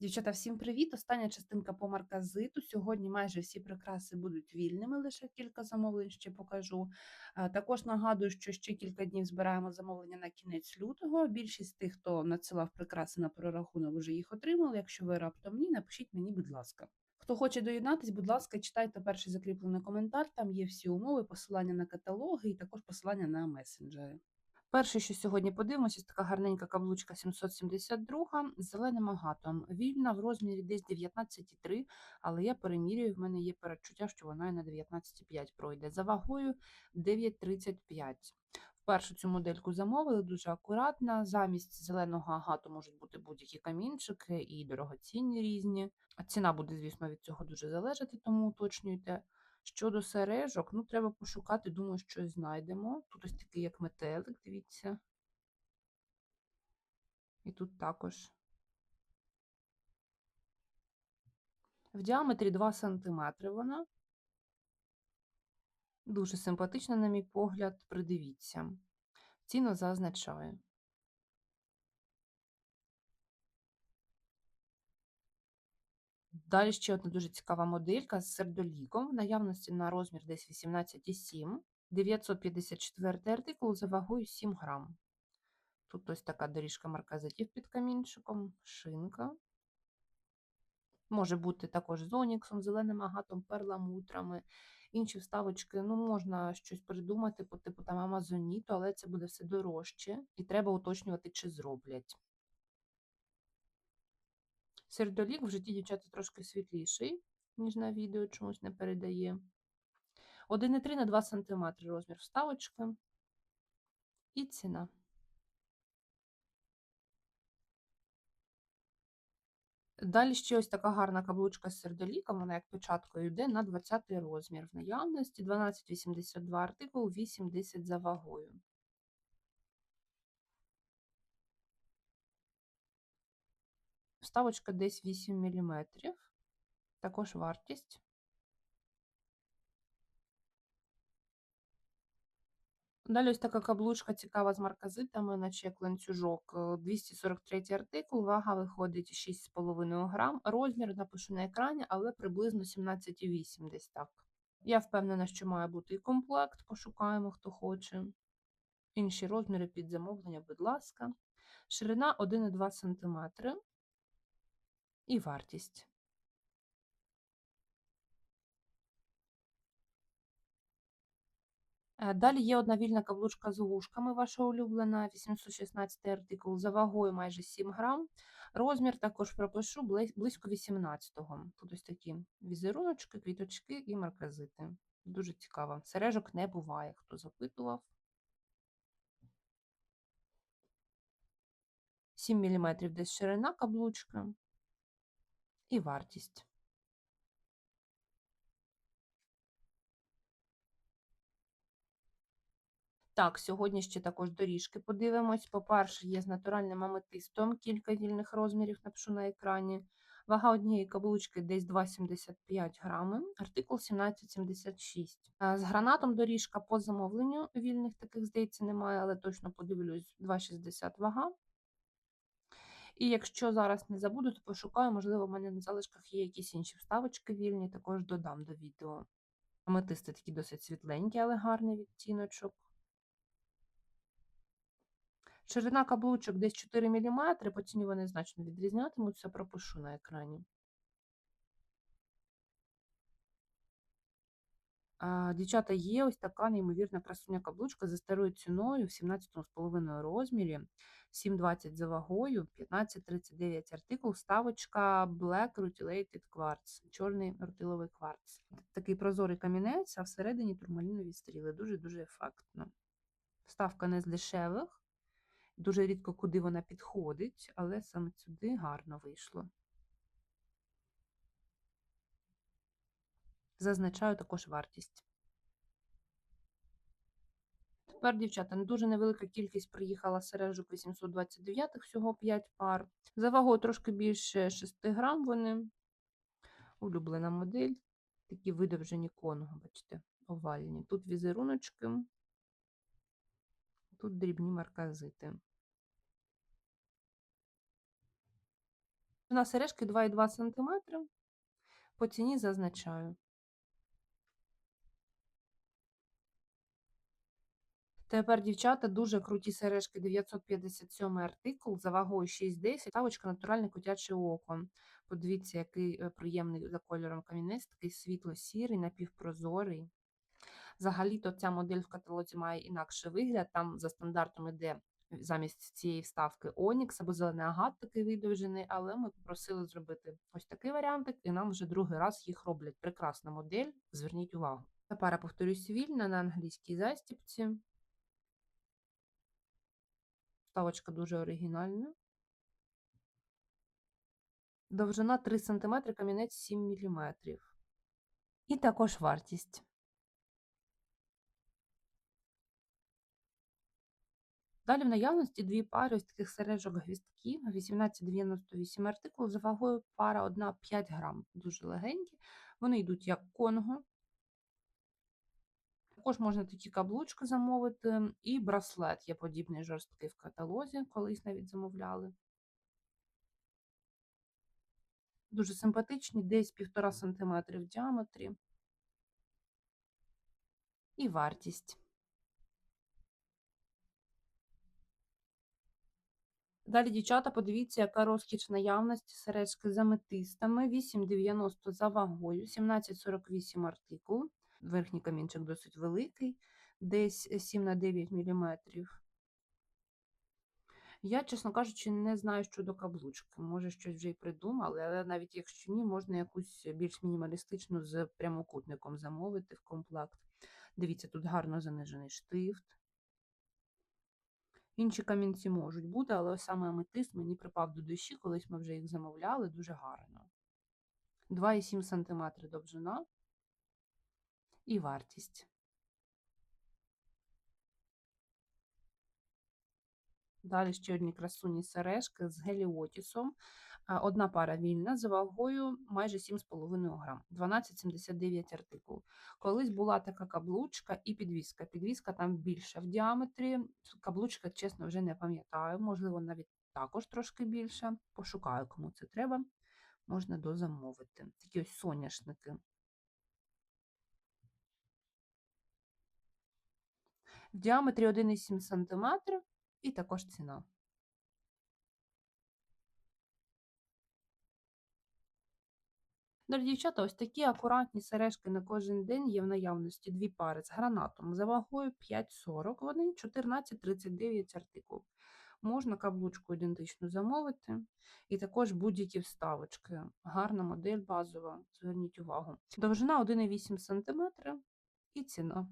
Дівчата, всім привіт! Остання частинка по марказиту. Сьогодні майже всі прикраси будуть вільними, лише кілька замовлень ще покажу. Також нагадую, що ще кілька днів збираємо замовлення на кінець лютого. Більшість тих, хто надсилав прикраси на прорахунок, вже їх отримали. Якщо ви раптом ні, напишіть мені, будь ласка. Хто хоче доєднатись, будь ласка, читайте перший закріплений коментар. Там є всі умови, посилання на каталоги і також посилання на месенджери. Перше, що сьогодні подивимося, така гарненька каблучка 772 з зеленим агатом. Вільна в розмірі десь 19,3, але я перемірюю, в мене є передчуття, що вона і на 19,5 пройде. За вагою 9,35. Вперше цю модельку замовили, дуже акуратна. Замість зеленого агату можуть бути будь-які камінчики і дорогоцінні різні. Ціна буде, звісно, від цього дуже залежати, тому уточнюйте. Щодо сережок, ну, треба пошукати, думаю, щось знайдемо. Тут ось такий, як метелик, дивіться. І тут також. В діаметрі 2 см вона. Дуже симпатична, на мій погляд, придивіться. Ціну зазначаю. Далі ще одна дуже цікава моделька з сердоліком. В наявності на розмір десь 18,7. 954 артикул за вагою 7 грам. Тут ось така доріжка марказитів під камінчиком, шинка. Може бути також з оніксом, зеленим агатом, перламутрами. Інші вставочки, ну, можна щось придумати по типу там амазоніту, але це буде все дорожче, і треба уточнювати, чи зроблять. Сердолік в житті дівчата трошки світліший, ніж на відео, чомусь не передає. 1,3 на 2 см розмір вставочки і ціна. Далі ще ось така гарна каблучка з сердоліком, вона як печаткою йде на 20 розмір. В наявності 12,82 артикул, 8,10 за вагою. Вставочка десь 8 мм. Також вартість. Далі ось така каблучка цікава з марказитами, наче як ланцюжок. 243 артикул, вага виходить 6,5 грам. Розмір напишу на екрані, але приблизно 17,8 десь так. Я впевнена, що має бути і комплект, пошукаємо, хто хоче. Інші розміри під замовлення, будь ласка. Ширина 1,2 см і вартість. Далі є одна вільна каблучка з вушками, ваша улюблена, 816 артикул, за вагою майже 7 грам. Розмір також пропишу близько 18-го. Тут ось такі візеруночки, квіточки і марказити. Дуже цікаво. Сережок не буває, хто запитував. 7 мм десь ширина каблучки і вартість. Так, сьогодні ще також доріжки подивимось. По-перше, є з натуральним аметистом, кілька вільних розмірів, напишу на екрані. Вага однієї каблучки десь 2,75 грами, артикул 1776. З гранатом доріжка по замовленню вільних таких, здається, немає, але точно подивлюсь, 2,60 вага. І якщо зараз не забуду, то пошукаю, можливо, в мене на залишках є якісь інші вставочки вільні, також додам до відео. Аметисти такі досить світленькі, але гарний відтіночок. Ширина каблучок десь 4 мм, по ціні вони значно відрізнятимуться, пропишу на екрані. А, Дівчата, є ось така неймовірна красуня каблучка за старою ціною в 17,5 розмірі, 7,20 за вагою, 15,39 артикул, ставочка Black Rutilated Quartz, чорний рутиловий кварц. Такий прозорий камінець, а всередині турмалінові стріли. Дуже-дуже ефектно. Вставка не з дешевих. Дуже рідко куди вона підходить, але саме сюди гарно вийшло. Зазначаю також вартість. Тепер, дівчата, дуже невелика кількість приїхала сережок 829, всього 5 пар. За вагою трошки більше 6 грам вони. Улюблена модель. Такі видовжені конго, бачите, овальні. Тут візеруночки, тут дрібні марказити. На сережки 2,2 см. По ціні зазначаю. Тепер, дівчата, дуже круті сережки 957 артикул за вагою 6,10. Ставочка натуральне котяче око. Подивіться, який е, приємний за кольором камінець, такий світло-сірий, напівпрозорий. Взагалі-то ця модель в каталозі має інакший вигляд. Там за стандартом іде замість цієї вставки Онікс або зелений агат такий видовжений, але ми попросили зробити ось такий варіантик, і нам вже другий раз їх роблять. Прекрасна модель, зверніть увагу. Та пара, повторюсь, вільна на англійській застіпці. Вставочка дуже оригінальна. Довжина 3 см, камінець 7 мм. І також вартість. Далі в наявності дві пари ось таких сережок гвістків 1898 артикул за вагою пара 1 5 грам. Дуже легенькі. Вони йдуть як конго. Також можна такі каблучки замовити, і браслет є подібний жорсткий в каталозі, колись навіть замовляли. Дуже симпатичні, десь 1,5 см в діаметрі. І вартість. Далі, дівчата, подивіться, яка розкіш наявності сережки з аметистами. 8,90 за вагою, 17,48 артикул. Верхній камінчик досить великий, десь 7 на 9 мм. Я, чесно кажучи, не знаю щодо каблучки. Може, щось вже й придумали, але навіть якщо ні, можна якусь більш мінімалістичну з прямокутником замовити в комплект. Дивіться, тут гарно занижений штифт. Інші камінці можуть бути, але саме аметист мені припав до душі, колись ми вже їх замовляли, дуже гарно. 2,7 см довжина і вартість. Далі ще одні красуні сережки з геліотісом. Одна пара вільна за вагою майже 7,5 грам, 12,79 артикул. Колись була така каблучка і підвіска. Підвіска там більша в діаметрі. Каблучка, чесно, вже не пам'ятаю, можливо, навіть також трошки більше. Пошукаю, кому це треба. Можна дозамовити. Такі ось соняшники. В діаметрі 1,7 см і також ціна. Далі, дівчата, ось такі акуратні сережки на кожен день є в наявності дві пари з гранатом за вагою 5,40 вони 14,39 артикул. Можна каблучку ідентичну замовити, і також будь-які вставочки. Гарна модель базова, зверніть увагу. Довжина 1,8 см і ціна.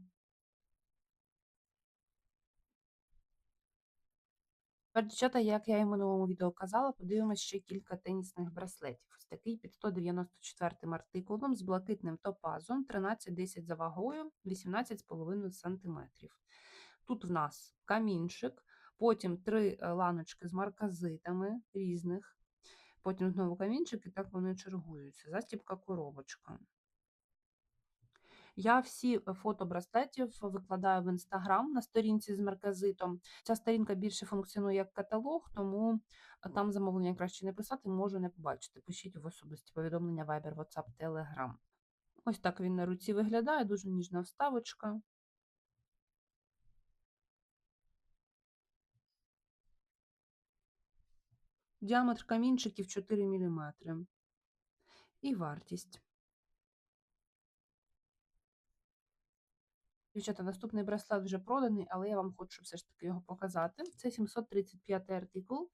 Тепер, як я і в минулому відео казала, подивимося ще кілька тенісних браслетів. Ось такий під 194 артикулом з блакитним топазом, 13,10 за вагою, 18,5 см. Тут в нас камінчик, потім три е, ланочки з марказитами різних, потім знову камінчик, і так вони чергуються. Застібка коробочка. Я всі е, фото браслетів викладаю в інстаграм на сторінці з марказитом. Ця сторінка більше функціонує як каталог, тому е, там замовлення краще не писати, можу не побачити. Пишіть в особисті повідомлення Viber, WhatsApp, Telegram. Ось так він на руці виглядає, дуже ніжна вставочка. Діаметр камінчиків 4 мм. І вартість. Дівчата, наступний браслет вже проданий, але я вам хочу все ж таки його показати. Це 735 артикул,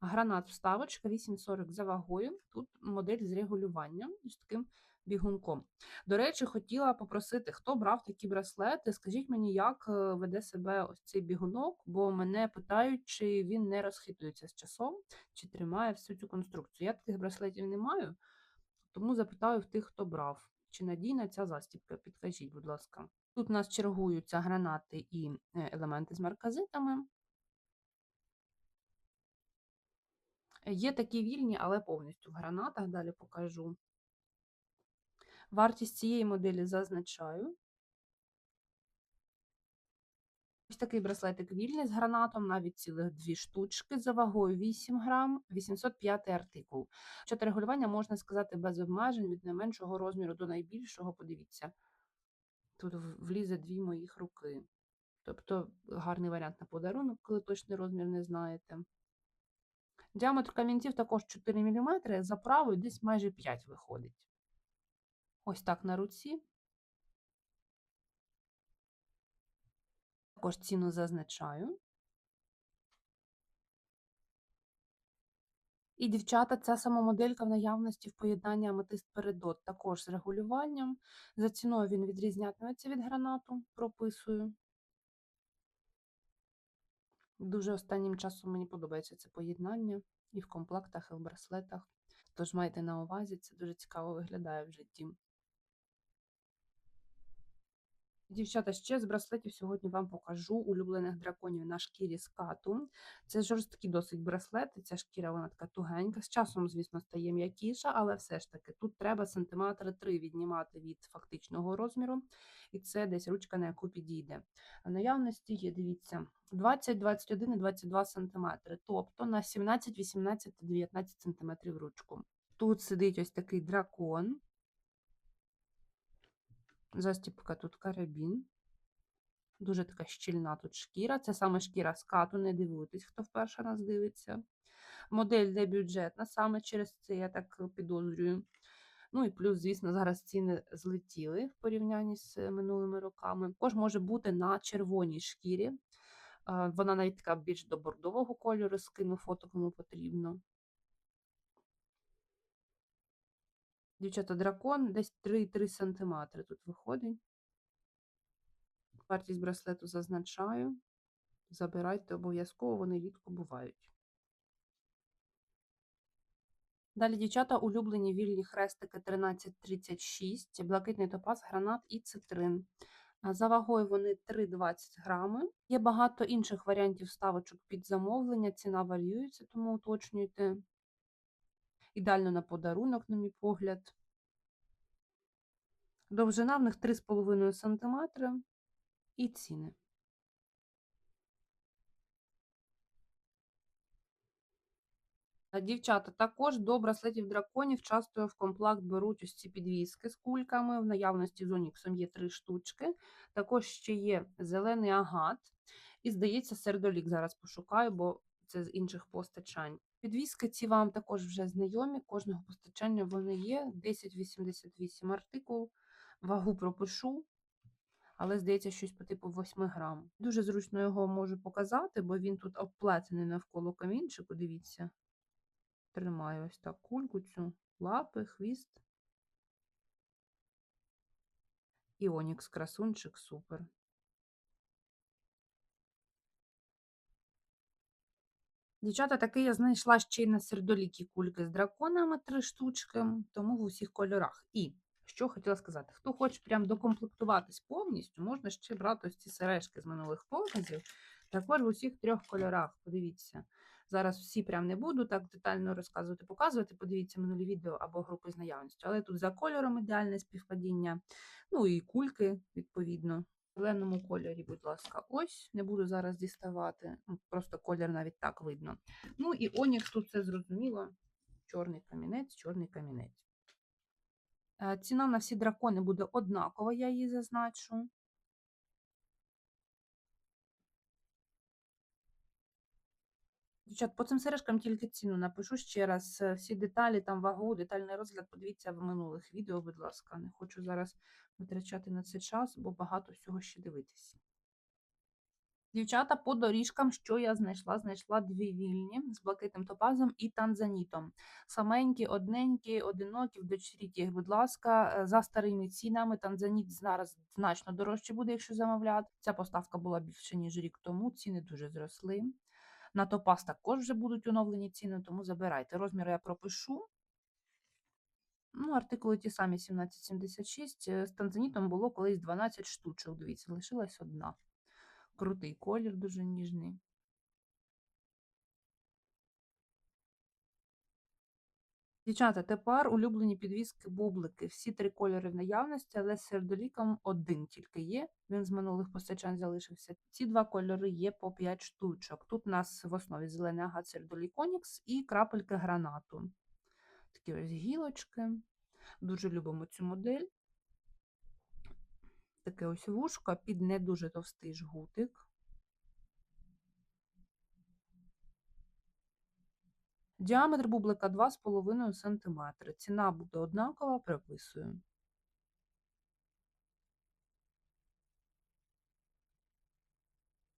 гранат вставочка 840 за вагою. Тут модель з регулюванням з таким бігунком. До речі, хотіла попросити, хто брав такі браслети. Скажіть мені, як е, веде себе ось цей бігунок, бо мене питають, чи він не розхитується з часом, чи тримає всю цю конструкцію. Я таких браслетів не маю, тому запитаю в тих, хто брав. Чи надійна ця застібка? Підкажіть, будь ласка. Тут у нас чергуються гранати і е, елементи з марказитами. Є такі вільні, але повністю в гранатах, далі покажу. Вартість цієї моделі зазначаю. Ось такий браслетик вільний з гранатом, навіть цілих дві штучки за вагою 8 грам, 805 артикул. Чотири регулювання можна сказати без обмежень від найменшого розміру до найбільшого. Подивіться, тут влізе дві моїх руки. Тобто гарний варіант на подарунок, коли точний розмір не знаєте. Діаметр камінців також 4 мм, за правою десь майже 5 виходить. Ось так на руці. Також ціну зазначаю. І, дівчата, ця сама моделька в наявності в поєднанні аметист передот, також з регулюванням. За ціною він відрізнятиметься від гранату, прописую. Дуже останнім часом мені подобається це поєднання і в комплектах, і в браслетах. Тож майте на увазі, це дуже цікаво виглядає в житті. Дівчата, ще з браслетів сьогодні вам покажу улюблених драконів на шкірі скату. Це жорсткі досить браслети, ця шкіра вона така тугенька. З часом, звісно, стає м'якіша, але все ж таки тут треба сантиметри 3 віднімати від фактичного розміру, і це десь ручка, на яку підійде. В наявності є, дивіться, 20, 21 і 22 см, тобто на 17, 18 19 см ручку. Тут сидить ось такий дракон. Застіпка тут карабін. Дуже така щільна тут шкіра. Це саме шкіра скату, не дивуйтесь, хто вперше нас дивиться. Модель де бюджетна, саме через це я так підозрюю. Ну і плюс, звісно, зараз ціни злетіли в порівнянні з минулими роками. Також може бути на червоній шкірі. Вона навіть така більш до бордового кольору, скину фото, кому потрібно. Дівчата, дракон десь 3-3 см тут виходить. Вартість браслету зазначаю. Забирайте обов'язково, вони рідко бувають. Далі, дівчата, улюблені вільні хрестики 1336, блакитний топаз, гранат і цитрин. За вагою вони 3,20 грами. Є багато інших варіантів ставочок під замовлення, ціна варіюється, тому уточнюйте. Ідеально на подарунок, на мій погляд. Довжина в них 3,5 см і ціни. Дівчата, також до браслетів драконів часто в комплект беруть ось ці підвіски з кульками. В наявності з Оніксом є три штучки. Також ще є зелений агат. І, здається, сердолік зараз пошукаю, бо це з інших постачань. Підвіски ці вам також вже знайомі, кожного постачання вони є. 1088 артикул, вагу пропишу, але здається, щось по типу 8 грам. Дуже зручно його можу показати, бо він тут обплетений навколо камінчику, дивіться. Тримаю ось так кульку цю, лапи, хвіст. І Онікс красунчик, супер. Дівчата, таки я знайшла ще й на сердолікі кульки з драконами три штучки, тому в усіх кольорах. І що хотіла сказати, хто хоче прям докомплектуватись повністю, можна ще брати ось ці сережки з минулих показів. Також в усіх трьох кольорах. Подивіться. Зараз всі прям не буду так детально розказувати, показувати. Подивіться минулі відео або групи з наявністю. Але тут за кольором ідеальне співпадіння. Ну і кульки, відповідно зеленому кольорі, будь ласка, ось. Не буду зараз діставати, просто колір навіть так видно. Ну і Онікс тут це зрозуміло. Чорний камінець, чорний камінець. Е, ціна на всі дракони буде однакова, я її зазначу. Дівчат, по цим сережкам тільки ціну напишу ще раз. Е, всі деталі, там вагу, детальний розгляд, подивіться в минулих відео, будь ласка. Не хочу зараз витрачати на це час, бо багато всього ще дивитися. Дівчата, по доріжкам, що я знайшла? Знайшла дві вільні з блакитним топазом і танзанітом. Саменькі, одненькі, одинокі, вдочеріть їх, будь ласка, е, за старими цінами. Танзаніт зараз значно дорожче буде, якщо замовляти. Ця поставка була більше, ніж рік тому, ціни дуже зросли. На топаз також вже будуть оновлені ціни, тому забирайте. Розміри я пропишу. Ну, Артикули ті самі 1776. З танзанітом було колись 12 штучок. Дивіться, лишилась одна. Крутий колір, дуже ніжний. Дівчата, тепер улюблені підвіски бублики. Всі три кольори в наявності, але з сердоліком один тільки є. Він з минулих постачань залишився. Ці два кольори є по 5 штучок. Тут у нас в основі зелений агат сердолік Онікс і крапельки гранату. Такі ось гілочки. Дуже любимо цю модель. Таке ось вушко під не дуже товстий жгутик. Діаметр бублика 2,5 см. Ціна буде однакова, приписую.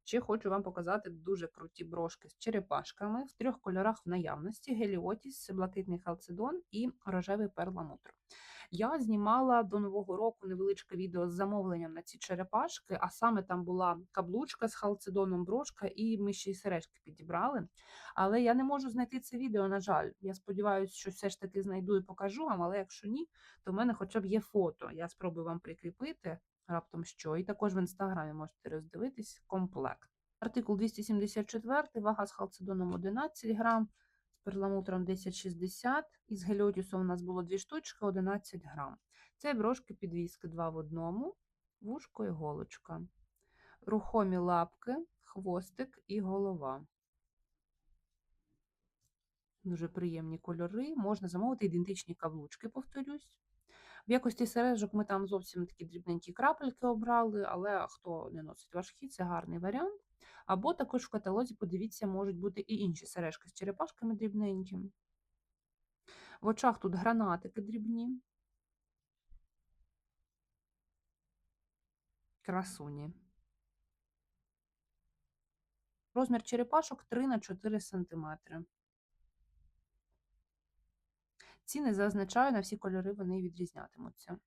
Ще хочу вам показати дуже круті брошки з черепашками в трьох кольорах в наявності: геліотіс, блакитний халцедон і рожевий перламутр. Я знімала до Нового року невеличке відео з замовленням на ці черепашки, а саме там була каблучка з халцедоном, брошка, і ми ще й сережки підібрали. Але я не можу знайти це відео, на жаль. Я сподіваюся, що все ж таки знайду і покажу вам, але якщо ні, то в мене хоча б є фото. Я спробую вам прикріпити раптом що. І також в інстаграмі можете роздивитись комплект. Артикул 274, вага з халцедоном 11 грам, з перламутром 1060, із геліотісом у нас було 2 штучки, 11 грам. Це брошки підвіски 2 в одному, вушко і голочка. Рухомі лапки, хвостик і голова. Дуже приємні кольори. Можна замовити ідентичні каблучки, повторюсь. В якості сережок ми там зовсім такі дрібненькі крапельки обрали, але хто не носить важкі, це гарний варіант. Або також в каталозі, подивіться, можуть бути і інші сережки з черепашками дрібненькими. В очах тут гранатики дрібні. Красуні. Розмір черепашок 3 на 4 см. Ціни зазначаю, на всі кольори вони відрізнятимуться.